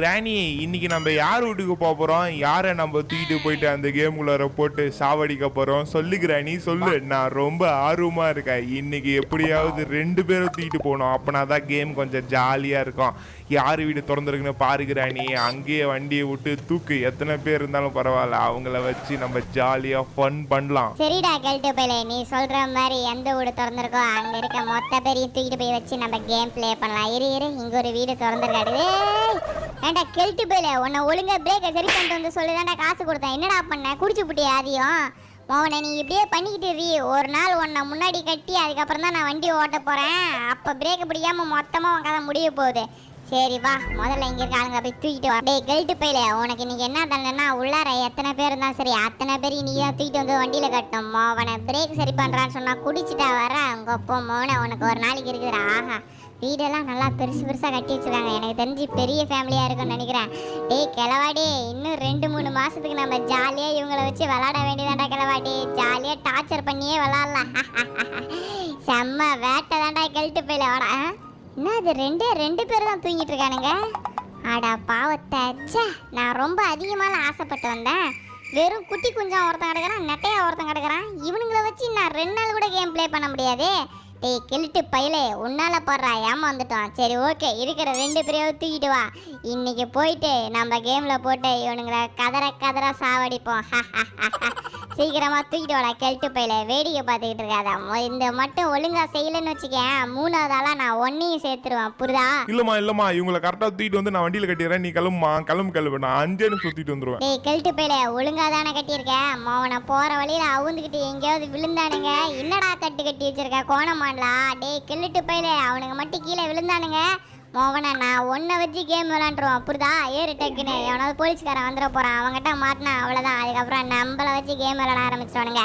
கிராணி இன்னைக்கு நம்ம யார் வீட்டுக்கு போக போறோம்? யாரை நம்ம தூக்கிட்டு போயிட்டு அந்த கேமுக்குள்ளார போட்டு சாவடிக்க போறோம்? சொல்லு கிராணி சொல்லு. நான் ரொம்ப ஆர்வமா இருக்கேன். இன்னைக்கு எப்படியாவது ரெண்டு பேரும் தூக்கிட்டு போகணும். அப்பனா தான் கேம் கொஞ்சம் ஜாலியா இருக்கும். யார் வீடு திறந்துருக்குன்னு பாரு கிராணி அங்கேயே வண்டியை விட்டு தூக்கு. எத்தனை பேர் இருந்தாலும் பரவாயில்ல. அவங்கள வச்சு நம்ம ஜாலியா ஃபன் பண்ணலாம். சரிடா கெல்ட்டு போயில நீ சொல்ற மாதிரி எந்த வீடு திறந்திருக்கோ அங்க இருக்க மொத்த பேரையும் தூக்கிட்டு போய் வச்சு நம்ம கேம் பிளே பண்ணலாம். இரு இரு. இங்க ஒரு வீடு திறந்துருக்காடு ஏன்டா கெல்ட்டு போயில? உன்னை ஒழுங்காக பிரேக்கை சரி பண்ணிட்டு வந்து சொல்லுதாண்டா காசு கொடுத்தேன். என்னடா பண்ண? குடிச்சு புட்டியா அதையும் மோகனை நீ இப்படியே பண்ணிக்கிட்டு இரு. ஒரு நாள் உன்னை முன்னாடி கட்டி அதுக்கப்புறம் தான் நான் வண்டி ஓட்ட போகிறேன் அப்போ பிரேக் பிடிக்காமல் மொத்தமாக உன் கதை முடிய போகுது. சரி வா முதல்ல இங்க இருக்க ஆளுங்க போய் தூக்கிட்டு வா. டேய் கெல்ட்டு போயில உனக்கு இன்னைக்கு என்ன தண்டனா? உள்ளார எத்தனை பேர் இருந்தாலும் சரி அத்தனை பேரையும் நீ தான் தூக்கிட்டு வந்து வண்டியில கட்டணும்? மோவனை பிரேக் சரி பண்றான்னு சொன்னா குடிச்சிட்டா வர அங்க அப்போ மோன உனக்கு ஒரு நாளைக்கு இருக்குதுடா. ஆஹா. வீடெல்லாம் நல்லா பெருசு பெருசாக கட்டி வச்சுருக்காங்க. எனக்கு தெரிஞ்சு பெரிய ஃபேமிலியாக இருக்கும்னு நினைக்கிறேன். டேய் கிளவாடி இன்னும் ரெண்டு மூணு மாதத்துக்கு நம்ம ஜாலியாக இவங்கள வச்சு விளாட வேண்டியதாண்டா கிளவாடி ஜாலியாக டார்ச்சர் பண்ணியே விளாட்லாம் செம்ம வேட்டை தாண்டா கெல்ட்டு போயில வாடா என்ன அது ரெண்டே ரெண்டு பேர் தான் தூங்கிட்டு இருக்கானுங்க? ஆடா பாவத்தை ச்சே நான் ரொம்ப அதிகமாக ஆசைப்பட்டு வந்தேன். வெறும் குட்டி குஞ்சம் ஒருத்தன் கிடக்கிறான் நெட்டையா ஒருத்தன் கிடக்கிறான். இவனுங்களை வச்சு நான் ரெண்டு நாள் கூட கேம் ப்ளே பண்ண முடியாது. டேய் கிழட்டு பையலே உன்னால போடுறா ஏமா வந்துட்டோம் சரி ஓகே இருக்கிற ரெண்டு பேரையும் தூக்கிட்டு வா. இன்னைக்கு போயிட்டு நம்ம கேம்ல போட்டு இவனுங்களை கதற கதற சாவடிப்போம். சீக்கிரமா தூக்கிட்டு வாடா கெல்ட்டு பையில. வேடிக்கை பார்த்துக்கிட்டு இருக்காத. இந்த மட்டும் ஒழுங்கா செய்யலைன்னு வச்சுக்கேன். மூணாவது ஆளா நான் ஒன்னையும் சேர்த்துருவேன் புரியுதா? இல்லம்மா இல்லம்மா. இவங்களை கரெக்டா தூக்கிட்டு வந்து நான் வண்டியில கட்டிடுறேன். நீ கிளம்புமா கிளம்பு கிளம்பு. நான் அஞ்சே தூக்கிட்டு வந்துருவேன். டேய் கெல்ட்டு பையில ஒழுங்கா தானே கட்டியிருக்க? மோவனை போற வழியில அவுந்துக்கிட்டு எங்கேயாவது விழுந்தானுங்க. என்னடா கட்டு கட்டி வச்சிருக்க? பண்ணலாம் டேய் கிள்ளிட்டு போயிலே அவனுங்க மட்டும் கீழே விழுந்தானுங்க. மோவனை நான் ஒன்றை வச்சு கேம் விளாண்டுருவோம் புரியுதா ஏறு டக்குன்னு எவனாவது போலீஸ்காரன் வந்துட போறான். அவங்ககிட்ட மாட்டினா அவ்வளோதான் அதுக்கப்புறம் நம்மள வச்சு கேம் விளாட ஆரம்பிச்சிட்டோனுங்க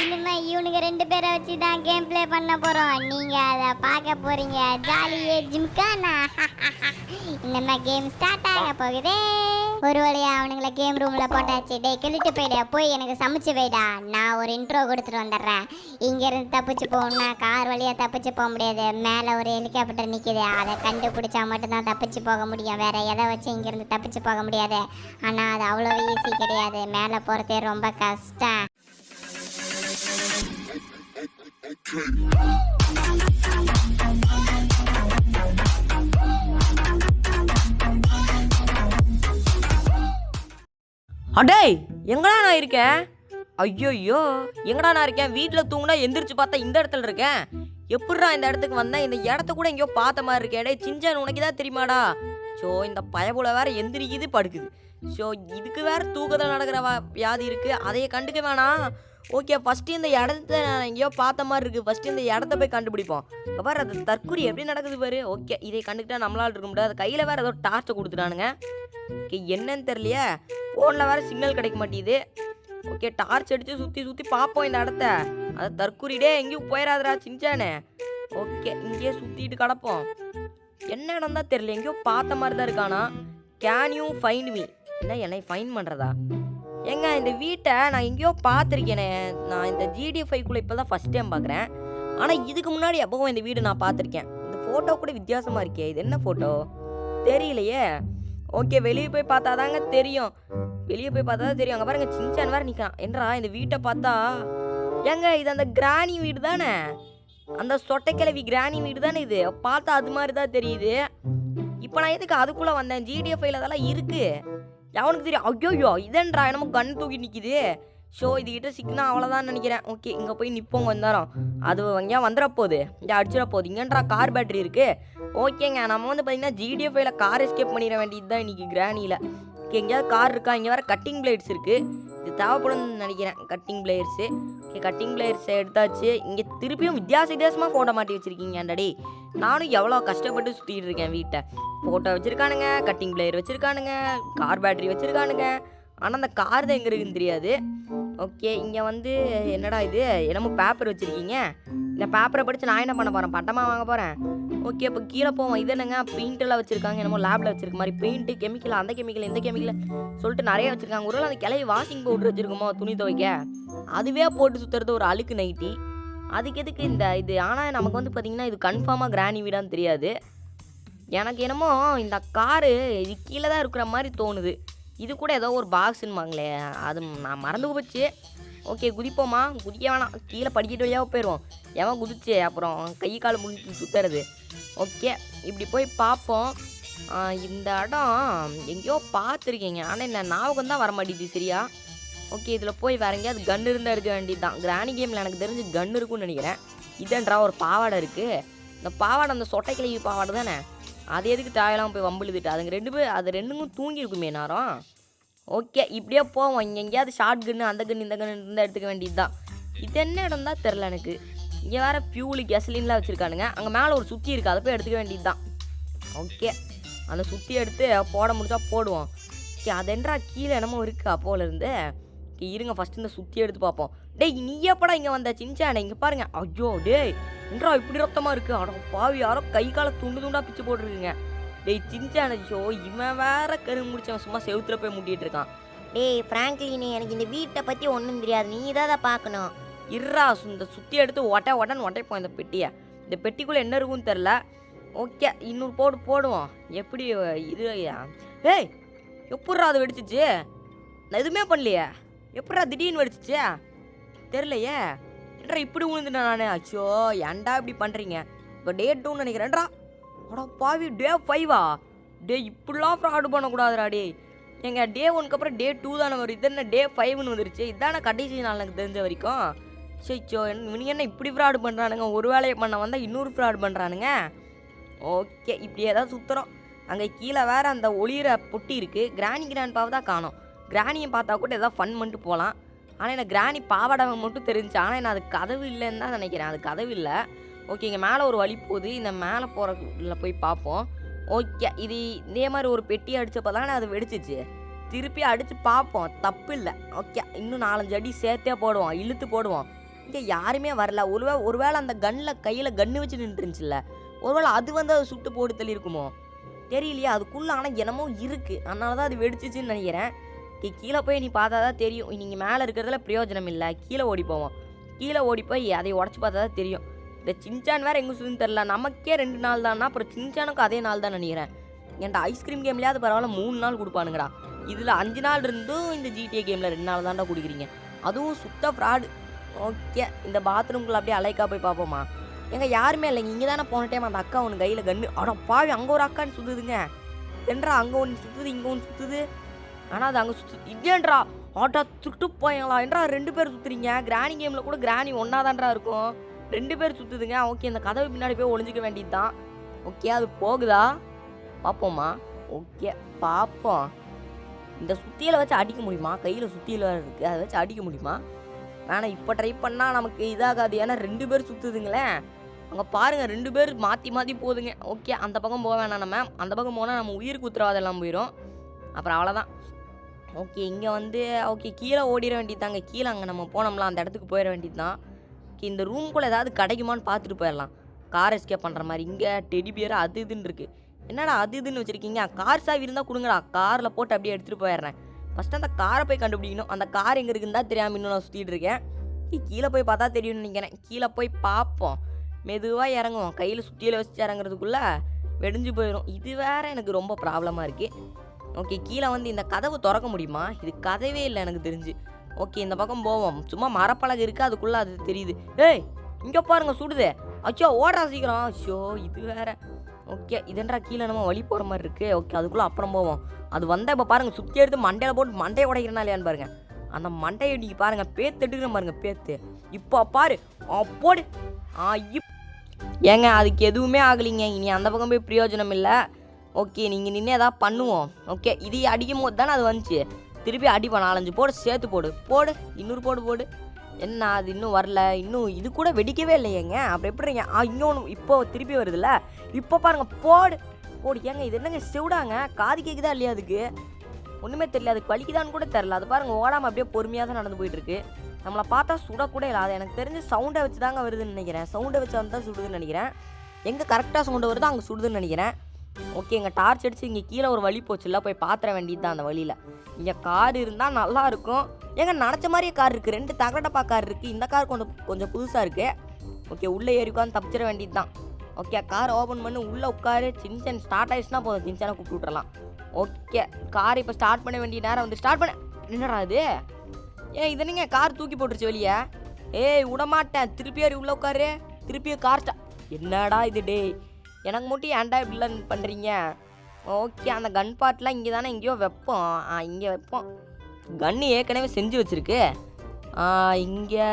இனிமே இவனுங்க ரெண்டு பேரை வச்சு தான் கேம் ப்ளே பண்ண போறோம். நீங்க அதை பார்க்க போறீங்க. ஜாலியே ஜிம்கானா. இனிமே கேம் ஸ்டார்ட் ஆக போகுதே. ஒரு வழியா அவனுங்கள கேம் ரூம்ல போட்டாச்சு. டேய் கிள்ளிட்டு போயிடா. போய் எனக்கு சமைச்சு போயிடா நான் ஒரு இன்ட்ரோ கொடுத்துட்டு வந்துடுறேன். இங்கேருந்து தப்பிச்சு போகணும்னா கார் வழியா தப்பிச்சு போக முடியாது. மேல ஒரு ஹெலிகாப்டர் நிக்குது அதை கண்டுபிடிச்சா மட்டும்தான் தப்பிச்சு போக முடியும். வேறு எதை வச்சு இங்கேருந்து தப்பிச்சு போக முடியாது. ஆனால் அது அவ்வளோ ஈஸி கிடையாது. மேலே போகிறதே ரொம்ப கஷ்டம். அடேய் எங்கடா நான் இருக்கேன்? ஐயோ எங்கடா நான் இருக்கேன்? வீட்டில் தூங்கினா எந்திரிச்சு பார்த்தா இந்த இடத்துல இருக்கேன். எப்படிடா இந்த இடத்துக்கு வந்தேன் இந்த இடத்த கூட எங்கேயோ பார்த்த மாதிரி இருக்கேடே சிஞ்சான் உனக்கு தான் தெரியுமாடா? ஸோ இந்த பயபுல வேற எந்திரிக்குது படுக்குது. ஸோ இதுக்கு வேற தூக்கத்தில் நடக்கிற வியாதி இருக்குது அதையே கண்டுக்க வேணாம். ஓகே ஃபஸ்ட்டு இந்த இடத்த நான் எங்கேயோ பார்த்த மாதிரி இருக்குது ஃபஸ்ட்டு இந்த இடத்த போய் கண்டுபிடிப்போம். இங்க பாரு அது தற்கொலை எப்படி நடக்குது பாரு. ஓகே இதை கண்டுக்கிட்டா நம்மளால் இருக்க முடியாது. கையில் வேறு ஏதோ டார்ச்சை கொடுத்துட்டானுங்க. ஓகே என்னன்னு தெரியலையே. ஃபோனில் வேறு சிக்னல் கிடைக்க மாட்டேங்குது. ஓகே டார்ச் அடித்து சுற்றி சுற்றி பார்ப்போம் இந்த இடத்த. அது தற்கூரிடே எங்கேயும் போயிடாதடா சிஞ்சானே. ஓகே இங்கேயே சுற்றிட்டு கிடப்போம். என்ன இடம் தான் தெரியல எங்கேயோ பார்த்த மாதிரி தான் இருக்கானா? கேன் யூ ஃபைண்ட் மீ என்ன என்னை ஃபைன் பண்ணுறதா ஏங்க இந்த வீட்டை நான் எங்கேயோ பார்த்துருக்கேனே. நான் இந்த ஜிடிஎஃப்ஐக்குள்ளே இப்போ தான் ஃபஸ்ட் டைம் பார்க்குறேன் ஆனால் இதுக்கு முன்னாடி எப்பவும் இந்த வீடு நான் பார்த்துருக்கேன். இந்த ஃபோட்டோ கூட வித்தியாசமாக இருக்கே. இது என்ன ஃபோட்டோ தெரியலையே. ஓகே வெளியே போய் பார்த்தா தாங்க தெரியும். வெளியே போய் பார்த்தா தான் தெரியும். அங்கே பாருங்க சின்சான் வேறு நிற்கிறான் என்றா இந்த வீட்டை பார்த்தா? ஏங்க இது அந்த கிராணி வீடு தானே? அந்த சொட்டைக்கிழவி கிராணி வீடு தானே இது? பார்த்தா அது மாதிரி தான் தெரியுது. இப்போ நான் எதுக்கு அதுக்குள்ளே வந்தேன்? ஜிடிஎஃப்ஐல அதெல்லாம் இருக்குது எவனுக்கு தெரியும். ஐயோ இதன்றா? என்னமோ கண் தூக்கி நிற்கிது ஷோ இதுகிட்ட சிக்கினா அவ்வளோதான் நினைக்கிறேன். ஓகே இங்கே போய் நிற்போம் கொஞ்ச நேரம் அது எங்கேயா வந்துட போகுது? இங்கே அடிச்சிட போகுது. இங்கன்றா கார் பேட்டரி இருக்குது ஓகேங்க நம்ம வந்து பார்த்தீங்கன்னா ஜிடிஎஃப்ஐயில் கார் எஸ்கேப் பண்ணிட வேண்டியது தான் இன்னைக்கு கிராணியில் எங்கேயாவது கார் இருக்கா? இங்கே வேறு கட்டிங் பிளேட்ஸ் இருக்குது இது தேவைப்படும்னு நினைக்கிறேன் கட்டிங் பிளேயர்ஸு ஓகே கட்டிங் பிளேயர்ஸை எடுத்தாச்சு. இங்கே திருப்பியும் வித்தியாச வித்தியாசமாக ஃபோட்டோ மாட்டி வச்சுருக்கீங்க அண்டடி நானும் எவ்வளோ கஷ்டப்பட்டு சுற்றிட்டு இருக்கேன் வீட்டை. ஃபோட்டோ வச்சுருக்கானுங்க கட்டிங் பிளேயர் வச்சுருக்கானுங்க கார் பேட்டரி வச்சுருக்கானுங்க. ஆனால் அந்த கார் தான் எங்கே இருக்குன்னு தெரியாது. ஓகே இங்கே வந்து என்னடா இது? என்னமோ பேப்பர் வச்சுருக்கீங்க. இந்த பேப்பரை படித்து நான் என்ன பண்ண போகிறேன் பட்டமாக வாங்க போகிறேன் ஓகே அப்போ கீழே போவோம். இது என்னங்க? பெயிண்ட் எல்லாம் வச்சிருக்காங்க. என்னமோ லேப்ல வச்சிருக்க மாதிரி பெயிண்ட் கெமிக்கல் அந்த கெமிக்கல் இந்த கெமிக்கல் சொல்லிட்டு நிறைய வச்சிருக்காங்க. ஒரு அந்த கிளவி வாஷிங் பவுடர் வச்சிருக்கோமோ துணி துவைக்க? அதுவே போட்டு சுத்துறது ஒரு அழுக்கு நைட்டி அதுக்கு எதுக்கு இந்த இது? ஆனால் நமக்கு வந்து பார்த்தீங்கன்னா இது கன்ஃபார்மாக கிராணி வீடான்னு தெரியாது. எனக்கு என்னமோ இந்த காரு இது கீழே தான் இருக்கிற மாதிரி தோணுது. இது கூட ஏதோ ஒரு பாக்ஸுன்பாங்களே அது நான் மறந்து போச்சு. ஓகே குதிப்போமா குதிக்க வேணாம். கீழே படிக்கிட்டு வழியாக போயிடுவோம். எவன் குதிச்சு? அப்புறம் கை கால் முடிஞ்சு சுற்றுறது ஓகே இப்படி போய் பார்ப்போம். இந்த இடம் எங்கேயோ பார்த்துருக்கீங்க. ஆனால் என்ன ஞாபகம் தான் வர மாட்டேங்குது சரியா? ஓகே இதில் போய் வேற எங்கேயாவது கன் இருந்தால் எடுக்க வேண்டியது தான் கிராணி கேமில் எனக்கு தெரிஞ்சு கன் இருக்கும்னு நினைக்கிறேன். இதன்றா ஒரு பாவாடை இருக்குது இந்த பாவாடை அந்த சொட்டை கிளவி பாவாடை தானே? அது எதுக்கு தாயெல்லாம் போய் வம்பிழுதுட்டு அதுங்க ரெண்டு பேர் அது ரெண்டுக்கும் தூங்கி இருக்குமே நேரம் ஓகே இப்படியே போவோம். இங்கே எங்கேயாவது ஷார்ட் கன்று அந்த கன்று இந்த கன்று இருந்தால் எடுத்துக்க வேண்டியது தான் இது என்ன இடம் தான் தெரில எனக்கு. இங்கே வேறு ஃபியூலு கெசலின்லாம் வச்சுருக்கானுங்க. அங்கே மேலே ஒரு சுற்றி இருக்குது அதை போய் எடுத்துக்க வேண்டியது தான் ஓகே அந்த சுற்றி எடுத்து போட முடிச்சா போடுவோம். ஓகே அதென்றா கீழே என்னமோ இருக்குது அப்போலேருந்து இருங்க ஃபஸ்ட்டு இந்த சுற்றி எடுத்து பார்ப்போம். டேய் நீ எப்படா இங்கே வந்த? சின்சானே இங்கே பாருங்க. ஐயோ டேய் என்றா இப்படி ரத்தமாக இருக்குது அட பாவி யாரோ கை காலை துண்டு துண்டாக பிச்சு போட்டுருக்குங்க. டேய் சின்சான ஷோ இவன் வேற கரு முடிச்சவன் சும்மா செவுத்துல போய் முட்டிட்டு இருக்கான். டேய் ஃப்ராங்க்லின் எனக்கு இந்த வீட்டை பற்றி ஒன்றும் தெரியாது. நீ தான் அதை பார்க்கணும். இருறா சு- இந்த சுற்றி எடுத்து ஒட்ட ஒட்டன்னு ஒட்டைப்போம் இந்த பெட்டியை. இந்த பெட்டிக்குள்ளே என்ன இருக்குன்னு தெரில ஓகே இன்னொரு போடு போடுவோம். எப்படி இது ஏய் எப்பட்றா அது வெடிச்சிச்சு? நான் எதுவுமே பண்ணலையே. எப்பட்றா திடீர்னு வெடிச்சிச்சு? தெரிலையே என்றா இப்படி விழுந்துட்டேன் நான்? அச்சோ ஏன்டா இப்படி பண்ணுறீங்க இப்போ டே டூன்னு நினைக்கிறேன்டா அடா பாவி டே ஃபைவா டே இப்படிலாம் ஃப்ராடு பண்ணக்கூடாதுடா டே எங்க டே ஒனுக்கு அப்புறம் டே டூ தானே வரும் இது என்ன டே ஃபைவ்னு வந்துருச்சு? இதான கடைசி நாள் எனக்கு தெரிஞ்ச வரைக்கும்? சோ இவனுங்க என்ன இப்படி ஃப்ராடு பண்ணுறானுங்க ஒரு வேலையை பண்ண வந்தால் இன்னொரு ஃப்ராடு பண்ணுறானுங்க ஓகே இப்படியே தான் சுற்றுறோம் அங்கே கீழே வேற அந்த ஒளியிற பொட்டி இருக்குது கிராணி கிராண்ட் பாவை தான் காணும். கிராணியை பார்த்தா கூட எதாவது ஃபன் பண்ணிட்டு போகலாம் ஆனால் எனக்கு கிராணி பாவாடை மட்டும் தெரிஞ்சு ஆனால் என்ன அது கதவு இல்லைன்னு தான் நினைக்கிறேன். அது கதவு இல்லை. ஓகே இங்கே மேலே ஒரு வழி போகுது. இந்த மேலே போகிறதுல போய் பார்ப்போம். ஓகே இது இதே மாதிரி ஒரு பெட்டி அடித்தப்போ தானே அது வெடிச்சிச்சு. திருப்பி அடித்து பார்ப்போம். தப்பு இல்லை. ஓகே இன்னும் நாலஞ்சு அடி சேர்த்தே போடுவோம். இழுத்து போடுவோம். இங்கே யாருமே வரல. ஒருவே ஒருவேளை அந்த கன்னில் கையில் கன்று வச்சு நின்றுருந்துச்சுல்ல. ஒருவேளை அது வந்து அதை சுட்டு போட்டு தள்ளியிருக்குமோ? தெரியலையா. அதுக்குள்ளே ஆனால் என்னமோ இருக்குது அதனால தான் அது வெடிச்சிச்சுன்னு நினைக்கிறேன். நீ கீழே போய் நீ பார்த்தா தான் தெரியும். நீங்கள் மேலே இருக்கிறதுல பிரயோஜனம் இல்லை. கீழே ஓடி போவோம் கீழே ஓடி போய் அதை உடச்சி பார்த்தா தான் தெரியும். இந்த சின்சான் வேறு எங்கே சுதுன்னு தெரில நமக்கே ரெண்டு நாள் தான்னா அப்புறம் சின்சானுக்கும் அதே நாள் தான் நினைக்கிறேன். என்கிட்ட ஐஸ்கிரீம் கேம்லேயாவது பரவாயில்ல மூணு நாள் கொடுப்பானுங்கடா. இதில் அஞ்சு நாள் இருந்தும் இந்த ஜிடிஏ கேமில் ரெண்டு நாள் தான்டா கொடுக்குறீங்க. அதுவும் சுத்த ஃப்ராடு ஓகே இந்த பாத்ரூம்குள்ளே அப்படியே அலைக்கா போய் பார்ப்போமா? எங்க யாருமே இல்லைங்க இங்கே தானே போன டைம் அந்த அக்கா ஒன்று கையில் கன்று அட பாவி அங்கே ஒரு அக்கான்னு சுற்றுதுங்க என்றா அங்கே ஒன்று சுற்றுது இங்கே ஒன்று சுற்றுது ஆனால் அது அங்கே சுற்று இல்லையன்றா. ஆட்டா சுட்டு போயங்களா? என்றா ரெண்டு பேர் சுற்றுறீங்க கிராணி கேமில் கூட கிராணி ஒன்றா தான்றா இருக்கும். ரெண்டு பேர் சுற்றுதுங்க ஓகே இந்த கதவு பின்னாடி போய் ஒழிஞ்சிக்க வேண்டியது தான் ஓகே அது போகுதா? பார்ப்போமா ஓகே பார்ப்போம் இந்த சுத்தியில் வச்சு அடிக்க முடியுமா? கையில் சுத்தியில் இருக்குது அதை வச்சு அடிக்க முடியுமா? வேணாம் இப்போ ட்ரை பண்ணால் நமக்கு இதாகாது. ஏன்னா ரெண்டு பேர் சுற்றுதுங்களே அங்கே பாருங்கள் ரெண்டு பேர் மாற்றி மாற்றி போகுதுங்க. ஓகே அந்த பக்கம் போக வேணாம் நம்ம. அந்த பக்கம் போனால் நம்ம உயிருக்கு உத்தரவாதம் எல்லாம் போயிடும் அப்புறம் அவ்வளோதான் ஓகே இங்கே வந்து ஓகே கீழே ஓடிட வேண்டியது கீழே அங்கே நம்ம போனோம்ல அந்த இடத்துக்கு போயிட வேண்டியது தான் ஓகே இந்த ரூம்குள்ளே ஏதாவது கிடைக்குமான்னு பார்த்துட்டு போயிடலாம். கார் எஸ்கேப் பண்ணுற மாதிரி. இங்கே டெடி பியர் அது இதுன்னு இருக்குது என்னடா அது இதுன்னு வச்சுருக்கீங்க? கார் சாவி இருந்தால் கொடுங்கடா. காரில் போட்டு அப்படியே எடுத்துகிட்டு போயிடுறேன். ஃபஸ்ட்டு அந்த காரை போய் கண்டுபிடிக்கணும். அந்த கார் எங்கே இருக்குன்னு தான் தெரியாமல் இன்னும் நான் சுற்றிட்டு இருக்கேன். கீழே போய் பார்த்தா தெரியும்னு நினைக்கிறேன். கீழே போய் பார்ப்போம். மெதுவாக இறங்குவோம். கையில் சுற்றியில் வச்சு இறங்குறதுக்குள்ளே வெடிஞ்சு போயிடும். இது வேறு எனக்கு ரொம்ப ப்ராப்ளமாக இருக்குது ஓகே கீழே வந்து இந்த கதவு திறக்க முடியுமா? இது கதவே இல்லை எனக்கு தெரிஞ்சு. ஓகே இந்த பக்கம் போவோம். சும்மா மரப்பலகை இருக்குது அதுக்குள்ளே அது தெரியுது. ஏய் இங்கே பாருங்க சுடுதே. அச்சோ ஓடுறா சீக்கிரம். அச்சோ இது வேற. ஓகே இதென்றா கீழே நம்ம வழி போகிற மாதிரி இருக்குது ஓகே அதுக்குள்ளே அப்புறம் போவோம். அது வந்தால் இப்போ பாருங்கள் சுற்றி எடுத்து மண்டையில் போட்டு மண்டையை உடைக்கிறனா இல்லையான்னு அந்த மண்டையை நீ பாருங்கள் பேத்து எடுக்கிற பாருங்கள் பேத்து. இப்போ பாரு அப்போடு ஆ இப் ஏங்க அதுக்கு எதுவுமே ஆகலைங்க. இனி அந்த பக்கம் போய் பிரயோஜனம் இல்லை. ஓகே நீங்கள் நின்று எதாவது பண்ணுவோம். ஓகே இது அடிக்கும் போது தானே அது வந்துச்சு. திருப்பி அடிப்போம் நாலஞ்சு போடு சேர்த்து போடு. போடு இன்னொரு போடு போடு. என்ன அது இன்னும் வரல? இன்னும் இது கூட வெடிக்கவே இல்லையேங்க. அப்புறம் எப்படிங்க ஆ இன்னொன்று இப்போ திருப்பி வருதுல்ல? இப்போ பாருங்க போடு. போடு. ஏங்க இது என்னங்க செவிடாங்க? காது கேட்குதா இல்லையா அதுக்கு? ஒன்றுமே தெரியல. அதுக்கு வலிக்குதான்னு கூட தெரில அது பாருங்க ஓடாமல் அப்படியே பொறுமையாக தான் நடந்து போயிட்டுருக்கு. நம்மளை பார்த்தா சுடக்கூட இல்லை. அது எனக்கு தெரிஞ்சு சவுண்டை வச்சு தாங்க வருதுன்னு நினைக்கிறேன். சவுண்டை வச்சு வந்து தான் சுடுதுன்னு நினைக்கிறேன். எங்கே கரெக்டாக சவுண்டு வருதோ அங்கே சுடுதுன்னு நினைக்கிறேன். ஓகே இங்கே டார்ச் அடிச்சு இங்கே கீழே ஒரு வழி போச்சுல்ல போய் பாத்திர வேண்டியது தான் அந்த வழியில். இங்கே கார் இருந்தால் நல்லா இருக்கும். ஏங்க நினச்ச மாதிரியே கார் இருக்குது ரெண்டு தகடப்பா கார் இருக்குது இந்த கார் கொஞ்சம் கொஞ்சம் புதுசாக இருக்குது ஓகே உள்ளே ஏறி உட்காந்து தப்பிச்சிட வேண்டியது தான். ஓகே கார் ஓப்பன் பண்ணி உள்ளே உட்காரு. சின்சன் ஸ்டார்ட் ஆயிடுச்சுன்னா போதும். சின்சனை கூப்பிட்டு விட்றலாம் ஓகே கார் இப்போ ஸ்டார்ட் பண்ண வேண்டிய நேரம் வந்து ஸ்டார்ட் பண்ண. என்னடா அது ஏன் இது நீங்கள் கார் தூக்கி போட்டுருச்சு வெளியே. ஏய் விடமாட்டேன். திருப்பி ஏறி உள்ளே உட்காரு. திருப்பி கார் ஸ்டா என்னடா இது டேய்? எனக்கு மட்டும் ஏன்டா இப்படிலாம் பண்ணுறீங்க ஓகே அந்த கன் பார்ட்லாம் இங்கே தானே எங்கேயோ வைப்போம். ஆ இங்கே வைப்போம். கன்று ஏற்கனவே செஞ்சு வச்சுருக்கு. இங்கே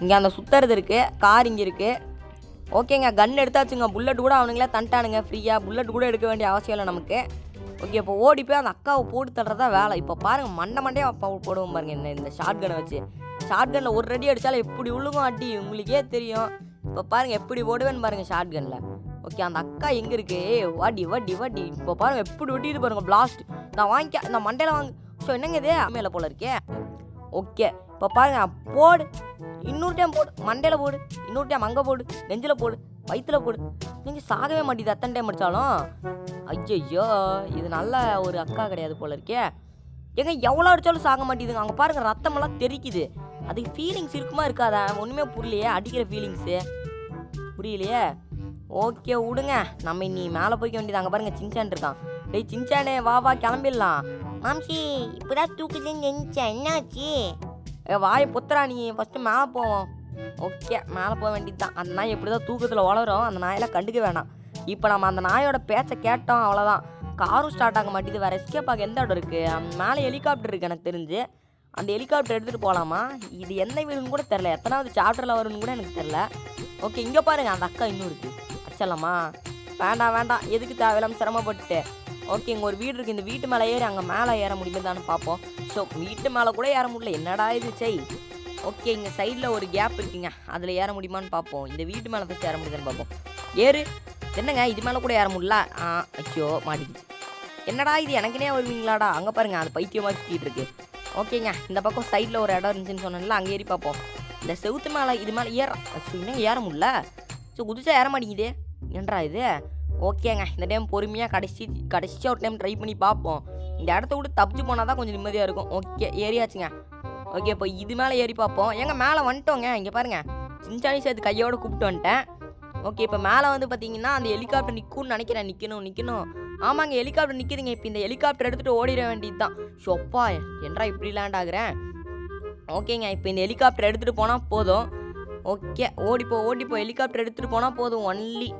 இங்கே அந்த சுத்துறது இருக்குது கார் இங்கே இருக்குது ஓகேங்க கன் எடுத்தாச்சுங்க. புல்லட் கூட அவனுங்களே தண்டானுங்க ஃப்ரீயாக புல்லட் கூட எடுக்க வேண்டிய அவசியம் இல்லை நமக்கு. ஓகே இப்போ ஓடி போய் அந்த அக்காவை போட்டு தள்ளுறதா வேலை. இப்போ பாருங்கள் மண்டை மண்டையே போடுவோம் பாருங்க. என்ன இந்த ஷார்ட் கனை வச்சு. ஷார்ட் கனில் ஒரு அடி அடித்தாலும் எப்படி விழுகும் அடி? உங்களுக்கே தெரியும். இப்போ பாருங்கள் எப்படி ஓடுவேன்னு பாருங்கள் ஷார்ட் கனில் ஓகே அந்த அக்கா எங்கே இருக்கு? ஏய், வாடி வாடி வாடி. இப்போ பாருங்க எப்படி வெட்டிட்டு பாருங்க பிளாஸ்ட் நான் வாங்கிக்க நான் மண்டையில் வாங்க. ஸோ என்னங்க இது? மேலே போல இருக்கே. ஓகே இப்போ பாருங்க போடு. இன்னொரு டைம் போடு. மண்டையில் போடு. இன்னொரு டைம் அங்கே போடு. நெஞ்சில் போடு. வயிற்றுல போடு. நீங்கள் சாகவே மாட்டேது அத்தனை டைம் அடித்தாலும் ஐயோ இது நல்ல ஒரு அக்கா கிடையாது போல இருக்கே. ஏங்க எவ்வளோ அடித்தாலும் சாக மாட்டேதுங்க. அங்கே பாருங்க ரத்தமெல்லாம் தெரிக்குது. அதுக்கு ஃபீலிங்ஸ் இருக்குமா இருக்காதா? ஒன்றுமே புரியலையே அடிக்கிற ஃபீலிங்ஸு புரியலையே? ஓகே விடுங்க நம்ம இனி மேலே போய்க்க வேண்டியது அங்கே பாருங்க சின்சான் இருக்கான். டேய் சின்சானே வா வா கிளம்பிடலாம். மாம்சி இப்பதான் தூக்குதுன்னு நினச்சேன். என்னாச்சு? ஏ வாய் புத்துறா நீ. ஃபஸ்ட்டு மேலே போவோம் ஓகே மேலே போக வேண்டியது தான் அந்த நாய் எப்படி தான் தூக்கத்தில் வளரும் அந்த நாயெல்லாம் கண்டுக்க வேணாம். இப்போ நம்ம அந்த நாயோட பேச்சை கேட்டோம் அவ்வளோதான் காரும் ஸ்டார்ட் ஆக மாட்டேது வேறு எஸ்கேப் ஆக எந்த இடம் இருக்குது மேலே ஹெலிகாப்டர் இருக்குது எனக்கு தெரிஞ்சு. அந்த ஹெலிகாப்டர் எடுத்துகிட்டு போகலாமா இது எந்த வீடுன்னு கூட தெரில எத்தனாவது சாப்டரில் வரும்னு கூட எனக்கு தெரில ஓகே இங்கே பாருங்கள் அந்த அக்கா இன்னும் இருக்குது அடிச்சிடலாமா? வேண்டாம் வேண்டாம் எதுக்கு தேவையில்லாமல் சிரமப்பட்டு ஓகே இங்கே ஒரு வீடு இருக்குது இந்த வீட்டு மேலே ஏறி அங்கே மேலே ஏற முடியுமே பார்ப்போம். ஸோ வீட்டு மேலே கூட ஏற முடியல. என்னடா இது செய் ஓகே இங்கே சைடில் ஒரு கேப் இருக்குங்க. அதில் ஏற முடியுமான்னு பார்ப்போம். இந்த வீட்டு மேலே ஃபஸ்ட் ஏற முடியுதான்னு பார்ப்போம். ஏறு. என்னங்க இது மேலே கூட ஏற முடியல? ஆ ஐயோ மாட்டிக்கிச்சு என்னடா இது? எனக்குனே வருவீங்களாடா? அங்கே பாருங்கள் அது பைத்தியமாக சுற்றிட்டு இருக்கு. ஓகேங்க இந்த பக்கம் சைடில் ஒரு இடம் இருந்துச்சுன்னு சொன்னேன்ல அங்கே ஏறி பார்ப்போம். இந்த செவுத்து மேலே இது மேலே ஏற அச்சோ, ஏற முடியல? ஸோ குதிச்சா ஏற மாட்டேங்குதே. என்னடா இது? ஓகேங்க இந்த டைம் பொறுமையாக கடைசி கடைசியாக ஒரு டைம் ட்ரை பண்ணி பார்ப்போம். இந்த இடத்த விட்டு தப்பிச்சு போனால் தான் கொஞ்சம் நிம்மதியாக இருக்கும். ஓகே ஏறியாச்சுங்க. ஓகே இப்போ இது மேலே ஏறி பார்ப்போம். எங்க மேலே வந்துட்டோங்க. இங்கே பாருங்க. சிஞ்சானி சேர்த்து கையோடு கூப்பிட்டு வந்துட்டேன். ஓகே இப்போ மேலே வந்து பார்த்தீங்கன்னா அந்த ஹெலிகாப்டர் நிற்கும்னு நினைக்கிறேன். நிற்கணும் நிற்கணும் ஆமாங்க ஹெலிகாப்டர் நிற்கிதுங்க இப்போ இந்த ஹெலிகாப்டர் எடுத்துகிட்டு ஓடிட வேண்டியது தான் ஷொப்பா என்றா இப்படி லேண்ட் ஆகுறேன் ஓகேங்க இப்போ இந்த ஹெலிகாப்டர் எடுத்துகிட்டு போனால் போதும். ஓகே ஓடிப்போ ஓடிப்போ. ஹெலிகாப்டர் எடுத்துகிட்டு போனால் போதும். ஒன்லி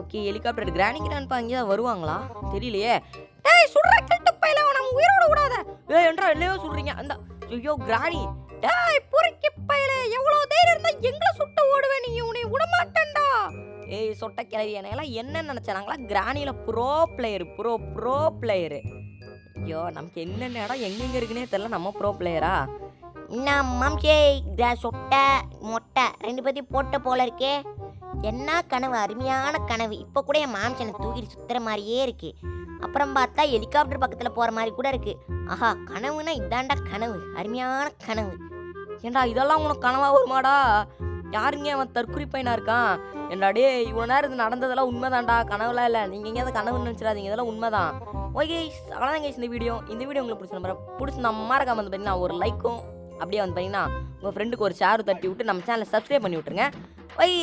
ஓகே ஹெலிகாப்டர் கிரானிக்கு கிராண்ட்பா இங்கே தான் வருவாங்களா? தெரியலையே. ஏய் சுடுற கிட்ட பையில நம்ம உயிரோட விடாத. ஏ என்றா என்னையோ சொல்றீங்க அந்த ஐயோ கிராணி. டேய் பொறுக்கி பையில எவ்வளோ தைரியம் இருந்தா எங்களை சுட்டு ஓடுவே நீ உன்னை விடமாட்டேன்டா. ஏய் சொட்ட கிளவி எனக்கெல்லாம் என்ன நினச்சாங்களா கிராணியில் bro player bro bro player ஐயோ நமக்கு என்னென்ன இடம் எங்கெங்கே இருக்குன்னே தெரில நம்ம ப்ரோ பிளேயரா என்ன மாம்சே சொட்டை மொட்டை ரெண்டு பற்றி போட்ட போல இருக்கே. என்ன கனவு? அருமையான கனவு. இப்போ கூட என் மாம்சனை தூக்கிட்டு சுத்துற மாதிரியே இருக்கு. அப்புறம் பார்த்தா ஹெலிகாப்டர் பக்கத்தில் போகிற மாதிரி கூட இருக்கு. ஆஹா கனவுனா இதாண்டா கனவு. அருமையான கனவு. ஏண்டா இதெல்லாம் உனக்கு கனவா வருமாடா? யாருங்க அவன் தற்கொலை பையனாக இருக்கான்? ஏண்டா டே இவ்வளோ நேரம் இது நடந்ததெல்லாம் உண்மைதான்டா. கனவுலாம் இல்லை. நீங்கள் எங்கேயாவது கனவுன்னு நினச்சிடாதீங்க. இதெல்லாம் உண்மைதான். ஓகே அவ்வளோதான் கேஸ் இந்த வீடியோ இந்த வீடியோ உங்களுக்கு பிடிச்ச நம்பர் பிடிச்சி நம்ம மறக்காம வந்து பார்த்தீங்கன்னா ஒரு லைக்கும் அப்படியே வந்து பார்த்தீங்கன்னா உங்கள் ஃப்ரெண்டுக்கு ஒரு ஷேர் தட்டி விட்டு நம்ம சேனலை சப்ஸ்கிரைப் பண்ணி விட்டுருங்க. Okay